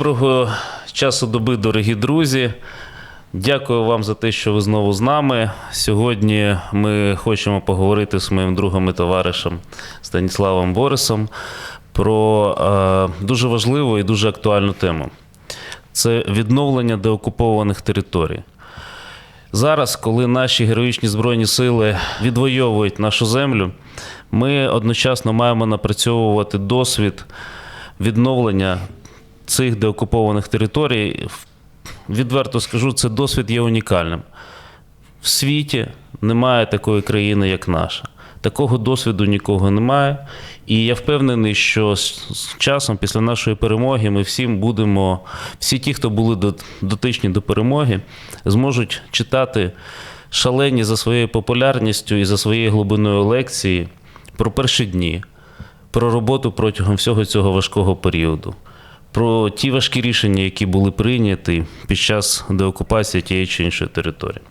Доброго часу доби, дорогі друзі. Дякую вам за те, що ви знову з нами. Сьогодні ми хочемо поговорити з моїм другом і товаришем Станіславом Борисом про е, дуже важливу і дуже актуальну тему. Це відновлення деокупованих територій. Зараз, коли наші героїчні збройні сили відвоюють нашу землю, ми одночасно маємо напрацьовувати досвід відновлення цих деокупованих територій. Відверто скажу, це досвід є унікальним. В світі немає такої країни, як наша. Такого досвіду нікого немає. І я впевнений, що з часом, після нашої перемоги, ми всім будемо, всі ті, хто були дотичні до перемоги, зможуть читати шалені за своєю популярністю і за своєю глибиною лекції про перші дні, про роботу протягом всього цього важкого періоду, про ті важкі рішення, які були прийняті під час деокупації тієї чи іншої території.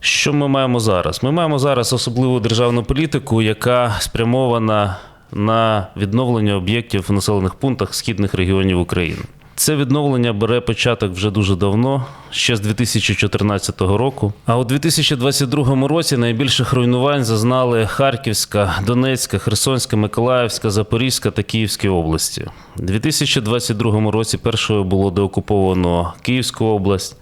Що ми маємо зараз? Ми маємо зараз особливу державну політику, яка спрямована на відновлення об'єктів в населених пунктах східних регіонів України. Це відновлення бере початок вже дуже давно, ще з 2014 року. А у 2022 році найбільших руйнувань зазнали Харківська, Донецька, Херсонська, Миколаївська, Запорізька та Київські області. У 2022 році першою було деокуповано Київську область.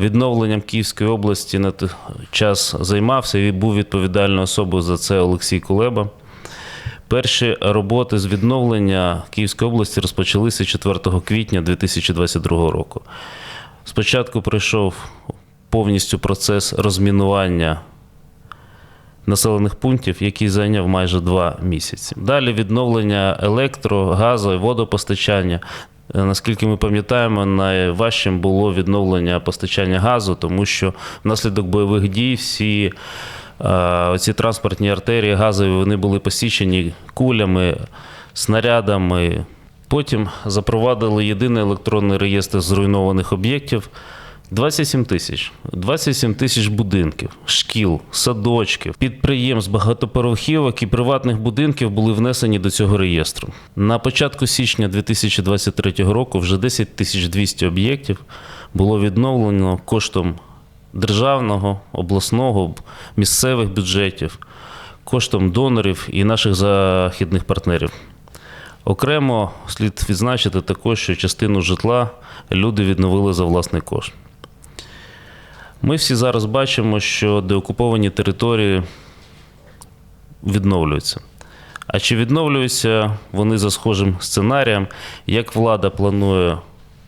Відновленням Київської області на той час займався і був відповідальною особою за це Олексій Кулеба. Перші роботи з відновлення Київської області розпочалися 4 квітня 2022 року. Спочатку пройшов повністю процес розмінування населених пунктів, який зайняв майже два місяці. Далі відновлення електро, газу і водопостачання. Е, Наскільки ми пам'ятаємо, найважчим було відновлення постачання газу, тому що внаслідок бойових дій всі оці транспортні артерії газові вони були посічені кулями, снарядами. Потім запровадили єдиний електронний реєстр зруйнованих об'єктів. 27 тисяч. 27 тисяч будинків, шкіл, садочків, підприємств, багатоповерхівок і приватних будинків були внесені до цього реєстру. На початку січня 2023 року вже 10 тисяч 200 об'єктів було відновлено коштом державного, обласного, місцевих бюджетів, коштом донорів і наших західних партнерів. Окремо слід відзначити також, що частину житла люди відновили за власний кошт. Ми всі зараз бачимо, що деокуповані території відновлюються. А чи відновлюються вони за схожим сценарієм? Як влада планує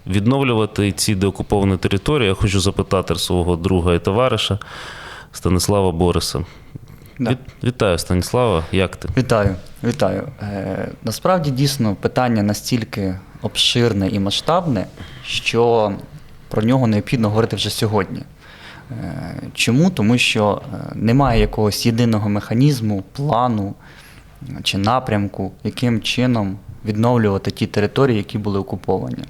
відновлювати ці деокуповані території? Я хочу запитати свого друга і товариша Станислава Бориса. Да. Від- Вітаю, Станіслава. Як ти? Вітаю, вітаю. Е, насправді дійсно питання настільки обширне і масштабне, що про нього необхідно говорити вже сьогодні. Е, чому? Тому що е, немає якогось єдиного механізму, плану чи напрямку, яким чином відновлювати ті території, які були окуповані.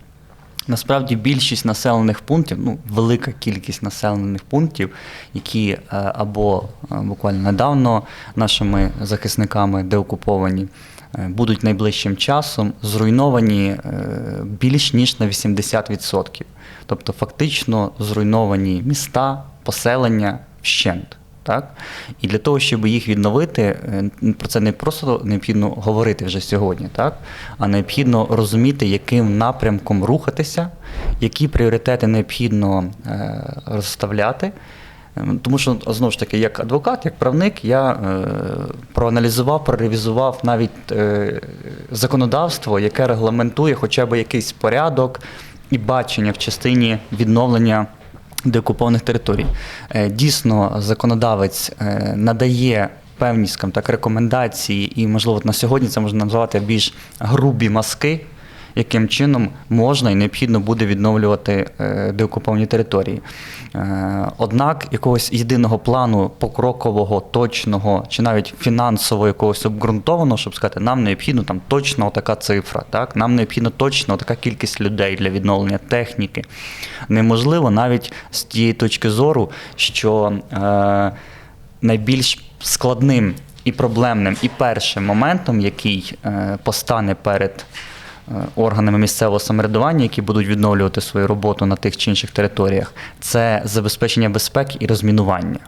Насправді більшість населених пунктів, ну велика кількість населених пунктів, які е, або е, буквально недавно нашими захисниками деокуповані, е, будуть найближчим часом зруйновані більш ніж на 80%. Тобто фактично зруйновані міста, поселення вщент. Так? І для того, щоб їх відновити, е, про це не просто необхідно говорити вже сьогодні, так? а необхідно розуміти, яким напрямком рухатися, які пріоритети необхідно е, розставляти. Е, Тому що знову ж таки, як адвокат, як правник, я е, проаналізував, проревізував навіть е, законодавство, яке регламентує хоча б якийсь порядок і бачення в частині відновлення деокупованих територій. Е, Дійсно, законодавець е, надає певні скам так, рекомендації, і, можливо, на сьогодні це можна назвати більш грубі мазки, яким чином можна і необхідно буде відновлювати е, деокуповані території. Е, Однак якогось єдиного плану покрокового, точного чи навіть фінансово якогось обґрунтованого, щоб сказати, нам необхідно там точно така цифра, так? нам необхідно точно така кількість людей для відновлення техніки. Неможливо навіть з тієї точки зору, що е, найбільш складним і проблемним, і першим моментом, який е, постане перед органами місцевого самоврядування, які будуть відновлювати свою роботу на тих чи інших територіях, це забезпечення безпеки і розмінування.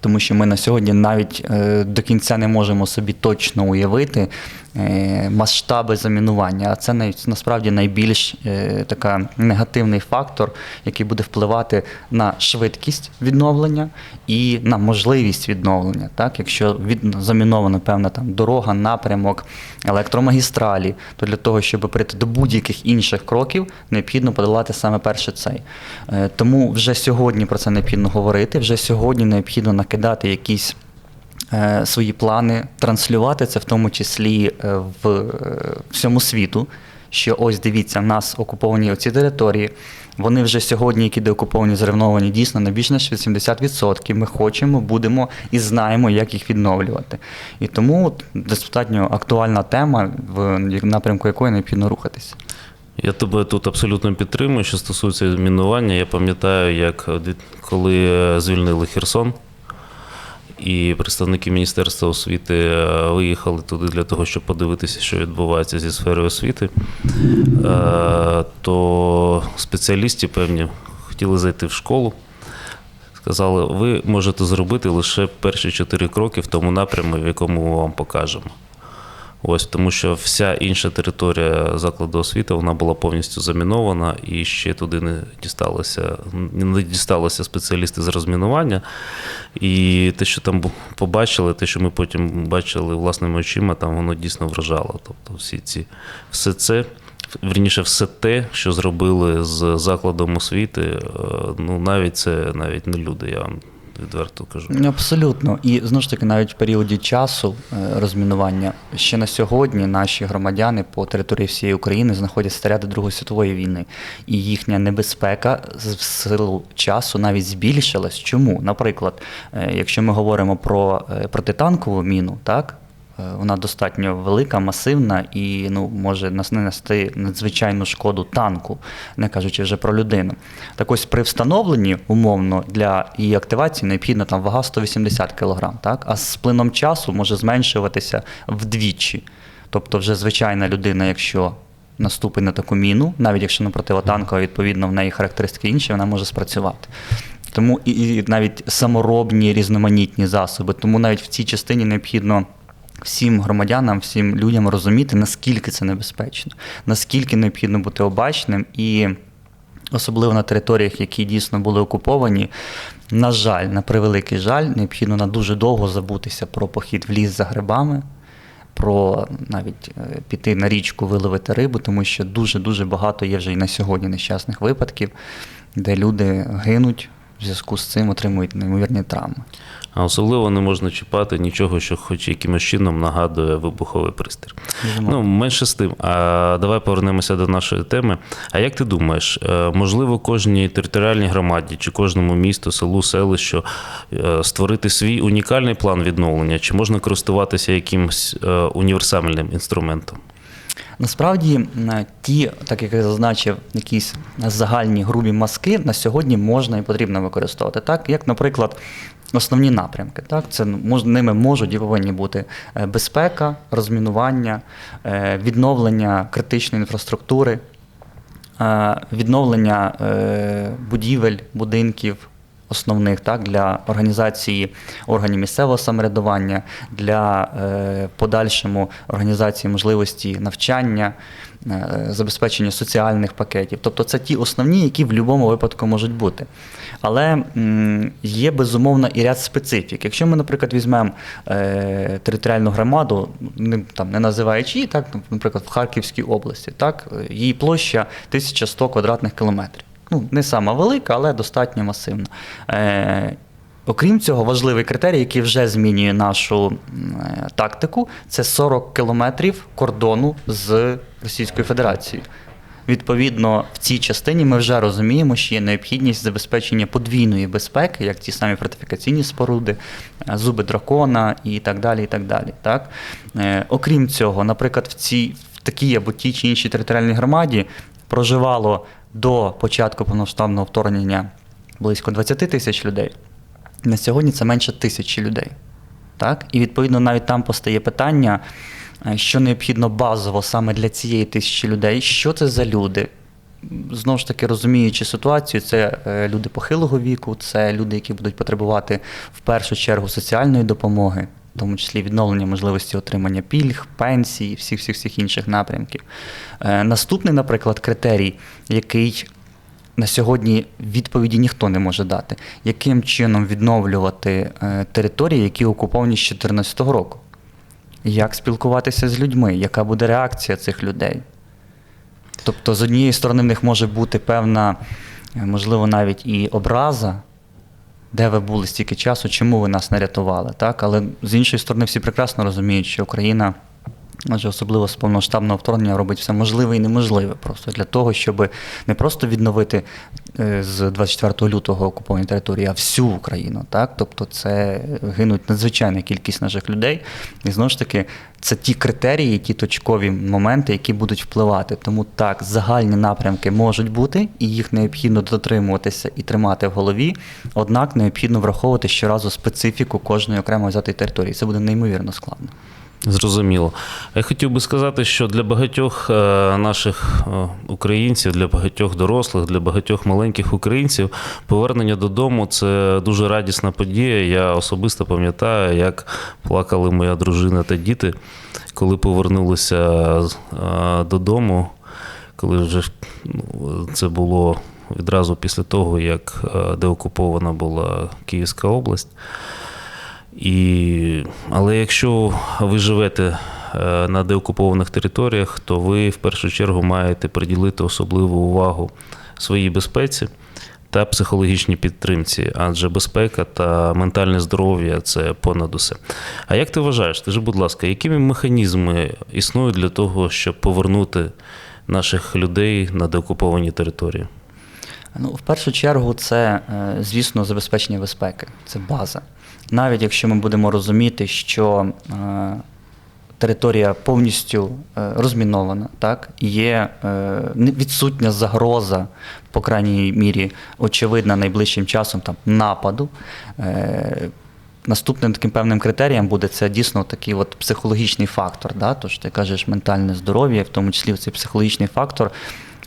Тому що ми на сьогодні навіть е, до кінця не можемо собі точно уявити е, масштаби замінування. А це насправді найбільш е, така негативний фактор, який буде впливати на швидкість відновлення і на можливість відновлення. Так? Якщо від, замінована певна там дорога, напрямок, електромагістралі, то для того, щоб перейти до будь-яких інших кроків, необхідно подолати саме перше цей. Е, Тому вже сьогодні про це необхідно говорити, вже сьогодні необхідно накидати якісь е, свої плани, транслювати це в тому числі е, в е, всьому світу. Що ось дивіться, в нас окуповані оці території. Вони вже сьогодні, які деокуповані, зруйновані, дійсно на більш ніж 80%. Ми хочемо, будемо і знаємо, як їх відновлювати. І тому достатньо актуальна тема, в напрямку якої необхідно рухатися. Я тебе тут абсолютно підтримую. Що стосується мінування, я пам'ятаю, як е, коли е, звільнили Херсон, і представники Міністерства освіти е, виїхали туди для того, щоб подивитися, що відбувається зі сферою освіти, е, то спеціалісти певні хотіли зайти в школу. Сказали, ви можете зробити лише перші чотири кроки в тому напрямку, в якому ми вам покажемо. Ось тому, що вся інша територія закладу освіти вона була повністю замінована і ще туди не дісталося, не дісталося спеціалісти з розмінування. І те, що там побачили, те, що ми потім бачили власними очима, там воно дійсно вражало. Тобто, всі ці все це. Вірніше, все те, що зробили з закладом освіти, е, ну навіть це навіть не люди, я вам відверто кажу. Ну, Абсолютно. І знову ж таки, навіть в періоді часу е, розмінування ще на сьогодні наші громадяни по території всієї України знаходяться снаряди Другої світової війни, і їхня небезпека в силу часу навіть збільшилась. Чому? Наприклад, е, якщо ми говоримо про е, протитанкову міну, так. Е, Вона достатньо велика, масивна і ну, може нанести надзвичайну шкоду танку, не кажучи вже про людину. Так ось при встановленні умовно для її активації необхідна там вага 180 кг, так? а з плином часу може зменшуватися вдвічі. Тобто, вже звичайна людина, якщо наступить на таку міну, навіть якщо не противотанкова, відповідно в неї характеристики інші, вона може спрацювати. Тому і, і навіть саморобні різноманітні засоби. Тому навіть в цій частині необхідно всім громадянам, всім людям розуміти, наскільки це небезпечно, наскільки необхідно бути обачним і. Особливо на територіях, які дійсно були окуповані, на жаль, на превеликий жаль, необхідно на дуже довго забутися про похід в ліс за грибами, про навіть е, піти на річку виловити рибу, тому що дуже-дуже багато є вже і на сьогодні нещасних випадків, де люди гинуть в зв'язку з цим, отримують неймовірні травми. А особливо не можна чіпати нічого, що хоч якимось чином нагадує вибуховий пристрій. Ну, менше з тим. А давай повернемося до нашої теми. А як ти думаєш, е, можливо, кожній територіальній громаді чи кожному місту, селу, селищу е, створити свій унікальний план відновлення? Чи можна користуватися якимось е, універсальним інструментом? Насправді, ті, так як я зазначив, якісь загальні грубі мазки на сьогодні можна і потрібно використовувати. Так, як, наприклад, основні напрямки. Так, це ну, мож, ними можуть і повинні бути е, безпека, розмінування, е, відновлення критичної інфраструктури, е, відновлення будівель, будинків. Основних так для організації органів місцевого самоврядування, для е, подальшому організації можливості навчання, е, забезпечення соціальних пакетів. Тобто це ті основні, які в будь-якому випадку можуть бути. Але м, є безумовно і ряд специфік. Якщо ми, наприклад, візьмемо е, територіальну громаду, не, там, не називаючи її, так, наприклад, в Харківській області, так, її площа 1100 квадратних кілометрів. Ну, не сама велика, але достатньо масивна. Е, окрім цього, важливий критерій, який вже змінює нашу е, тактику, це 40 кілометрів кордону з Російською Федерацією. Відповідно, в цій частині ми вже розуміємо, що є необхідність забезпечення подвійної безпеки, як ті самі фортифікаційні споруди, е, зуби дракона і так далі. І так далі так? Е, окрім цього, наприклад, в цій в такій або тій чи іншій територіальній громаді проживало до початку повноштабного вторгнення близько 20 тисяч людей. На сьогодні це менше тисячі людей. Так? І відповідно навіть там постає питання е, що необхідно базово саме для цієї тисячі людей, що це за люди. Знову ж таки, розуміючи ситуацію, це е, люди похилого віку, це люди, які будуть потребувати в першу чергу соціальної допомоги, в тому числі відновлення можливості отримання пільг, пенсій, всіх всіх всіх інших напрямків. Е, Наступний, наприклад, критерій, який на сьогодні відповіді ніхто не може дати, яким чином відновлювати е, території, які окуповані з 2014 року. Як спілкуватися з людьми, яка буде реакція цих людей? Тобто, з однієї сторони, в них може бути певна, е, можливо, навіть і образа, де ви були стільки часу, чому ви нас не рятували. Так? Але з іншої сторони, всі прекрасно розуміють, що Україна, адже особливо з повномасштабного вторгнення, робить все можливе і неможливе просто для того, щоб не просто відновити е, з 24 лютого окуповані території, а всю Україну. Так? Тобто це гинуть надзвичайна кількість наших людей. І знову ж таки, це ті критерії, ті точкові моменти, які будуть впливати. Тому так, загальні напрямки можуть бути, і їх необхідно дотримуватися і тримати в голові. Однак необхідно враховувати щоразу специфіку кожної окремо взятої території. Це буде неймовірно складно. Зрозуміло. Я хотів би сказати, що для багатьох е, наших е, українців, для багатьох дорослих, для багатьох маленьких українців повернення додому це дуже радісна подія. Я особисто пам'ятаю, як плакали моя дружина та діти, коли повернулися е, додому, коли вже ну, це було відразу після того, як деокупована була Київська область. І... Але якщо ви живете е, на деокупованих територіях, то ви в першу чергу маєте приділити особливу увагу своїй безпеці та психологічній підтримці, адже безпека та ментальне здоров'я це понад усе. А як ти вважаєш, скажи, будь ласка, якими механізми існують для того, щоб повернути наших людей на деокуповані території? Ну, в першу чергу, це, е, звісно, забезпечення безпеки, це база. Навіть якщо ми будемо розуміти, що е, територія повністю е, розмінована, так, є е, відсутня загроза, по крайній мірі, очевидна найближчим часом там, нападу. Наступним таким певним критерієм буде це дійсно такий от психологічний фактор. Да? Тож ти кажеш ментальне здоров'я, в тому числі цей психологічний фактор.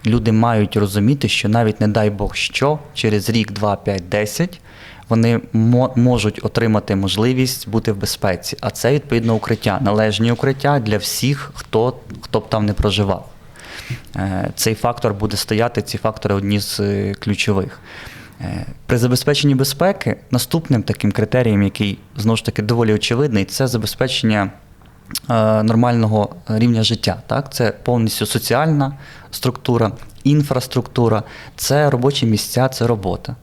Люди мають розуміти, що навіть не дай Бог що, через рік, два, п'ять, десять вони мо- можуть отримати можливість бути в безпеці. А це відповідно укриття, належні укриття для всіх, хто, хто б там не проживав. Е, Цей фактор буде стояти, ці фактори одні з е, ключових. Е, При забезпеченні безпеки наступним таким критерієм, який знову ж таки доволі очевидний, це забезпечення нормального рівня життя. Так? Це повністю соціальна структура, інфраструктура, це робочі місця, це робота.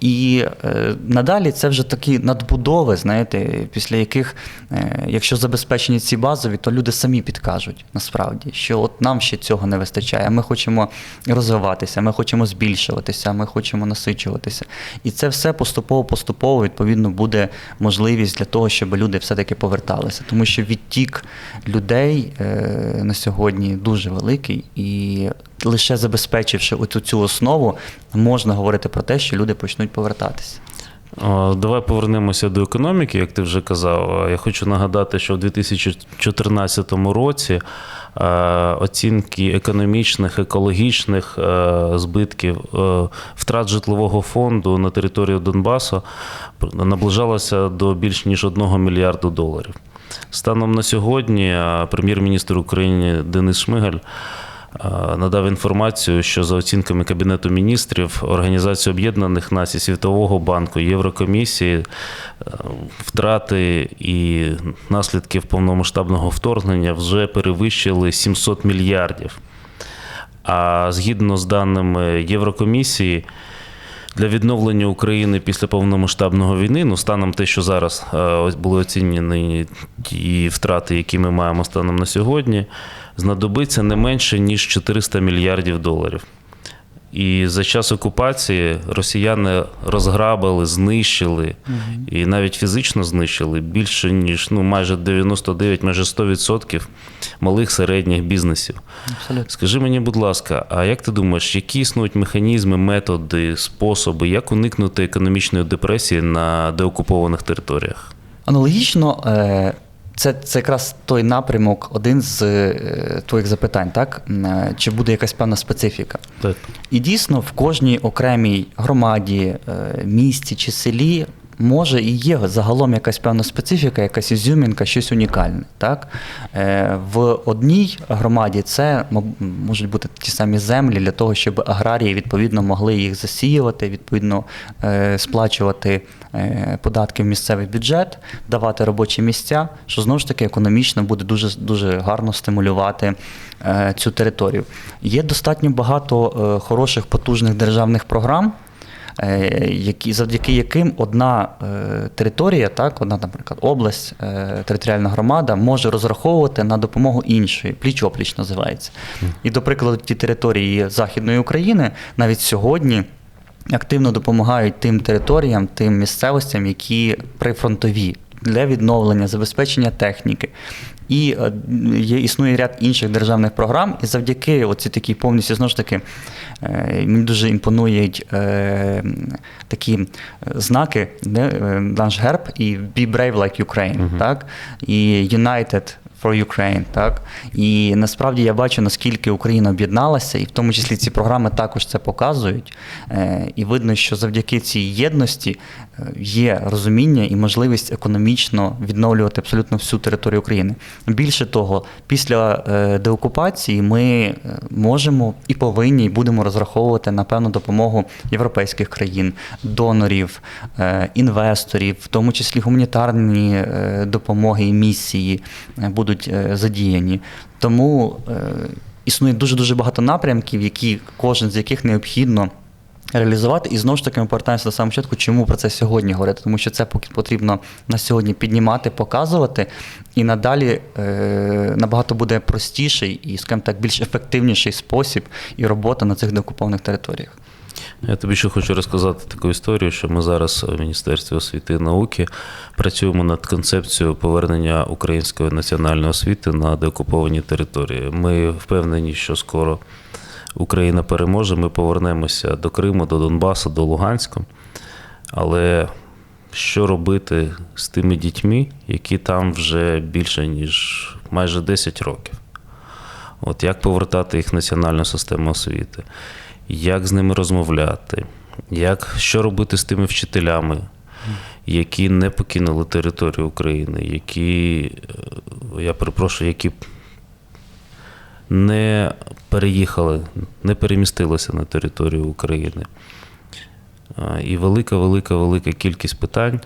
І е, надалі це вже такі надбудови, знаєте, після яких, е, якщо забезпечені ці базові, то люди самі підкажуть насправді, що от нам ще цього не вистачає. Ми хочемо розвиватися, ми хочемо збільшуватися, ми хочемо насичуватися. І це все поступово-поступово відповідно буде можливість для того, щоб люди все-таки поверталися. Тому що відтік людей е, на сьогодні дуже великий, і лише забезпечивши оцю цю основу, можна говорити про те, що люди почнуть повертатися. Давай повернемося до економіки, як ти вже казав. Я хочу нагадати, що в 2014 році оцінки економічних, екологічних збитків втрат житлового фонду на територію Донбасу наближалося до більш ніж 1 мільярду доларів. Станом на сьогодні прем'єр-міністр України Денис Шмигаль надав інформацію, що за оцінками Кабінету міністрів Організації Об'єднаних Націй Світового банку, Єврокомісії, е, втрати і наслідків повномасштабного вторгнення вже перевищили 700 мільярдів. А згідно з даними Єврокомісії, для відновлення України після повномасштабного війни, ну станом те, що зараз е, були оцінені ті втрати, які ми маємо станом на сьогодні, знадобиться не менше ніж 400 мільярдів доларів. І за час окупації росіяни розграбили, знищили і навіть фізично знищили більше ніж ну майже 99, майже 100% малих середніх бізнесів. Абсолютно. Скажи мені, будь ласка, а як ти думаєш, які існують механізми, методи, способи, як уникнути економічної депресії на деокупованих територіях? Аналогічно, е, це, це якраз той напрямок, один з е, твоїх запитань, так? Е, Чи буде якась певна специфіка? Так. І дійсно в кожній окремій громаді, е, місті чи селі може і є загалом якась певна специфіка, якась ізюмінка, щось унікальне. Так? Е, В одній громаді це можуть бути ті самі землі для того, щоб аграрії відповідно могли їх засіювати, відповідно е, сплачувати е, податки в місцевий бюджет, давати робочі місця, що знову ж таки економічно буде дуже, дуже гарно стимулювати цю територію. Є достатньо багато хороших потужних державних програм. Е, Які, завдяки яким одна е, територія, так, одна, наприклад, область, е, територіальна громада може розраховувати на допомогу іншої, пліч-опліч називається. І, до прикладу, ті території Західної України навіть сьогодні активно допомагають тим територіям, тим місцевостям, які прифронтові для відновлення, забезпечення техніки. І е, є, існує ряд інших державних програм, і завдяки оці такі повністю знову ж таки е, мені дуже імпонують е, такі е, знаки, де, наш герб і Be Brave Like Ukraine, так? і United for Ukraine, так? І насправді я бачу, наскільки Україна об'єдналася, і в тому числі ці програми також це показують. Е, І видно, що завдяки цій єдності е, є розуміння і можливість економічно відновлювати абсолютно всю територію України. Більше того, після е, деокупації ми можемо і повинні, і будемо розраховувати на певну допомогу європейських країн, донорів, інвесторів, в тому числі гуманітарні допомоги і місії е, будуть е, задіяні. Тому е, існує дуже дуже багато напрямків, які кожен з яких необхідно. Реалізувати і знову ж таки ми повертаємося до самого початку, чому про це сьогодні говорити, тому що це поки потрібно на сьогодні піднімати, показувати, і надалі е, набагато буде простіший і, скажімо так, більш ефективніший спосіб і робота на цих деокупованих територіях. Я тобі ще хочу розказати таку історію, що ми зараз в Міністерстві освіти і науки працюємо над концепцією повернення української національної освіти на деокуповані території. Ми впевнені, що скоро Україна переможе, ми повернемося до Криму, до Донбасу, до Луганська. Але що робити з тими дітьми, які там вже більше ніж майже 10 років? От як повертати їх в національну систему освіти, як з ними розмовляти, як, що робити з тими вчителями, які не покинули територію України, які, е, я перепрошую, які не переїхали, не перемістилися на територію України. І велика, велика, велика кількість питань,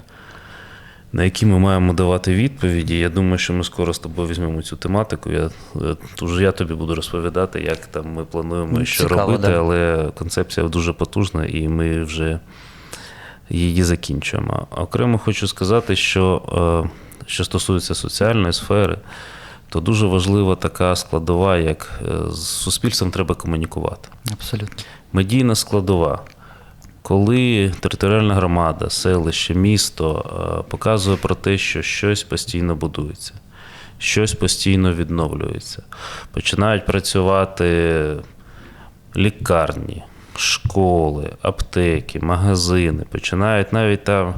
на які ми маємо давати відповіді. Я думаю, що ми скоро з тобою візьмемо цю тематику. Я, е, я тобі буду розповідати, як там ми плануємо Ну, що цікаво, робити, да. але концепція дуже потужна, і ми вже її закінчуємо. Окремо хочу сказати, що е, що стосується соціальної сфери, то дуже важлива така складова, як е, з суспільством треба комунікувати. Абсолютно. Медійна складова. Коли територіальна громада, селище, місто е, показує про те, що щось постійно будується, щось постійно відновлюється, починають працювати лікарні, школи, аптеки, магазини, починають навіть там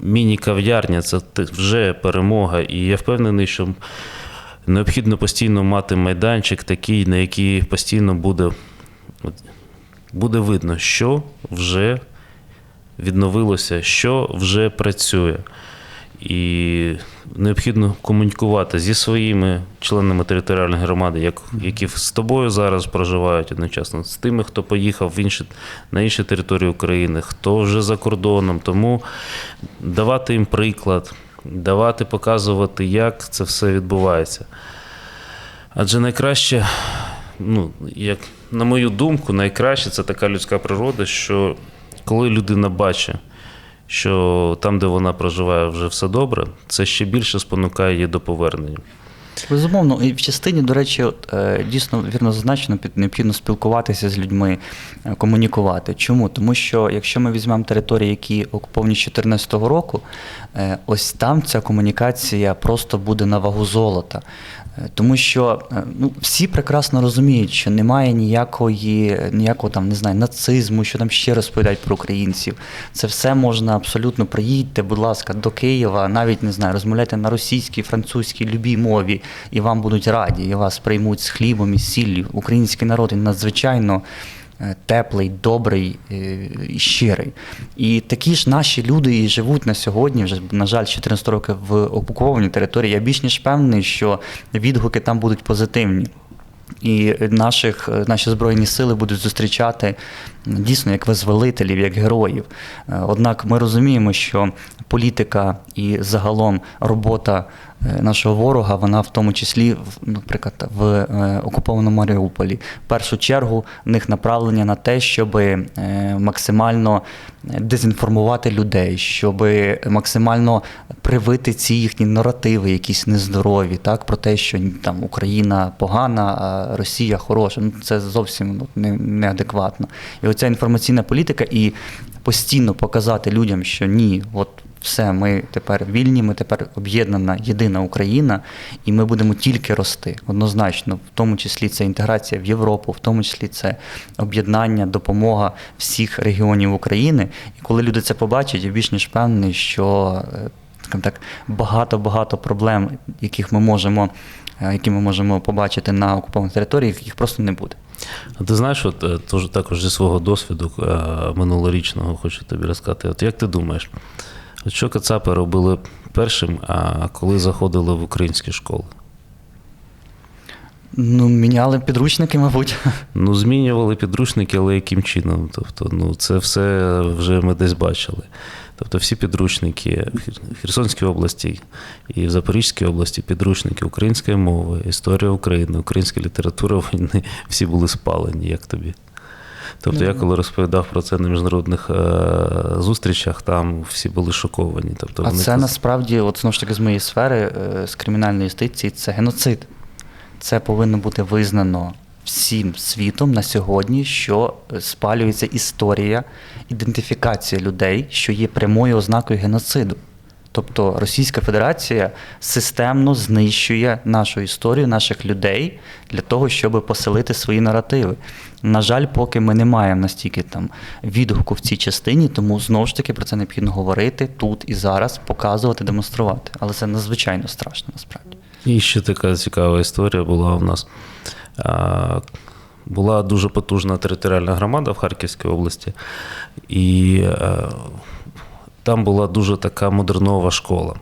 міні-кав'ярня, це вже перемога. І я впевнений, що необхідно постійно мати майданчик такий, на який постійно буде буде видно, що вже відновилося, що вже працює. І необхідно комунікувати зі своїми членами територіальної громади, як, які з тобою зараз проживають одночасно, з тими, хто поїхав в інші, на інші території України, хто вже за кордоном. Тому давати їм приклад, давати, показувати, як це все відбувається. Адже найкраще, ну, як на мою думку, найкраще це така людська природа, що коли людина бачить, що там, де вона проживає, вже все добре, це ще більше спонукає її до повернення. Безумовно, і в частині, до речі, от, е, дійсно вірно зазначено, необхідно спілкуватися з людьми, е, комунікувати. Чому? Тому що якщо ми візьмемо території, які окуповані з 2014 року, е, ось там ця комунікація просто буде на вагу золота. Е, Тому що е, ну, всі прекрасно розуміють, що немає ніякої, ніякого там, не знаю, нацизму, що там ще розповідають про українців. Це все можна абсолютно приїдьте, будь ласка, до Києва, навіть не знаю, розмовляйте на російській, французькій, любій мові, і вам будуть раді, і вас приймуть з хлібом і сіллю. Український народ він надзвичайно теплий, добрий е, і щирий. І такі ж наші люди і живуть на сьогодні, вже, на жаль, 14 років в окупованій території. Я більш ніж певний, що відгуки там будуть позитивні. І наших, наші збройні сили будуть зустрічати дійсно як визволителів, як героїв. Е, Однак ми розуміємо, що політика і загалом робота е, нашого ворога, вона в тому числі, наприклад, в е, окупованому Маріуполі. В першу чергу в них направлення на те, щоб максимально дезінформувати людей, щоб максимально привити ці їхні наративи, якісь нездорові, так про те, що там Україна погана, а Росія хороша. Ну це зовсім ну, не, неадекватно. І оця інформаційна політика і постійно показати людям, що ні, от все, ми тепер вільні, ми тепер об'єднана єдина Україна, і ми будемо тільки рости. Однозначно, в тому числі це інтеграція в Європу, в тому числі це об'єднання, допомога всіх регіонів України. І коли люди це побачать, я більш ніж впевнений, що е, так, багато-багато проблем, яких ми можемо, е, які ми можемо побачити на окупованій території, їх просто не буде. А ти знаєш, от е, тож, також зі свого досвіду е, минулорічного хочу тобі розказати. От як ти думаєш, от що Кацапи робили першим, а коли заходили в українські школи? Ну, міняли підручники, мабуть. Ну, змінювали підручники, але яким чином? Тобто, ну, це все вже ми десь бачили. Тобто всі підручники в Херсонській області і в Запорізькій області підручники української мови, історія України, українська література, вони всі були спалені, як тобі. Тобто, я коли розповідав про це на міжнародних е, зустрічах, там всі були шоковані. Тобто, А вони це насправді, от знову ж таки, з моєї сфери, е, з кримінальної юстиції, це геноцид. Це повинно бути визнано всім світом на сьогодні, що е, спалюється історія, ідентифікація людей, що є прямою ознакою геноциду. Тобто Російська Федерація системно знищує нашу історію, наших людей для того, щоб поселити свої наративи. На жаль, поки ми не маємо настільки там відгуку в цій частині, тому знову ж таки про це необхідно говорити тут і зараз, показувати, демонструвати. Але це надзвичайно страшно насправді. І ще така цікава історія була у нас. Була дуже потужна територіальна громада в Харківській області, і е, там була дуже така модернова школа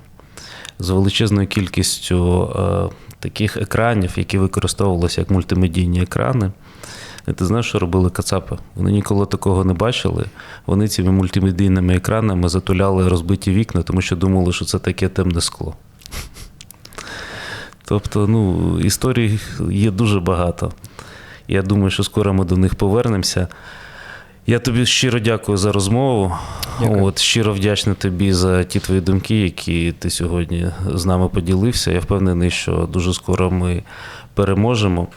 з величезною кількістю е, таких екранів, які використовувалися як мультимедійні екрани. І ти знаєш, що робили Кацапи? Вони ніколи такого не бачили. Вони цими мультимедійними екранами затуляли розбиті вікна, тому що думали, що це таке темне скло. Тобто, ну, історій є дуже багато. Я думаю, що скоро ми до них повернемося. Я тобі щиро дякую за розмову. Дякую. От, щиро вдячний тобі за ті твої думки, які ти сьогодні з нами поділився. Я впевнений, що дуже скоро ми переможемо,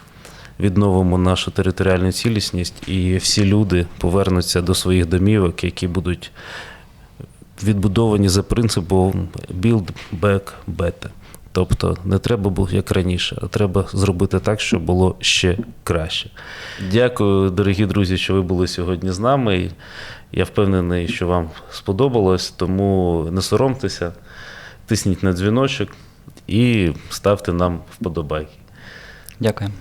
відновимо нашу територіальну цілісність, і всі люди повернуться до своїх домівок, які будуть відбудовані за принципом build back better. Тобто не треба було як раніше, а треба зробити так, щоб було ще краще. Дякую, дорогі друзі, що ви були сьогодні з нами. Я впевнений, що вам сподобалось, тому не соромтеся, тисніть на дзвіночок і ставте нам вподобайки. Дякую.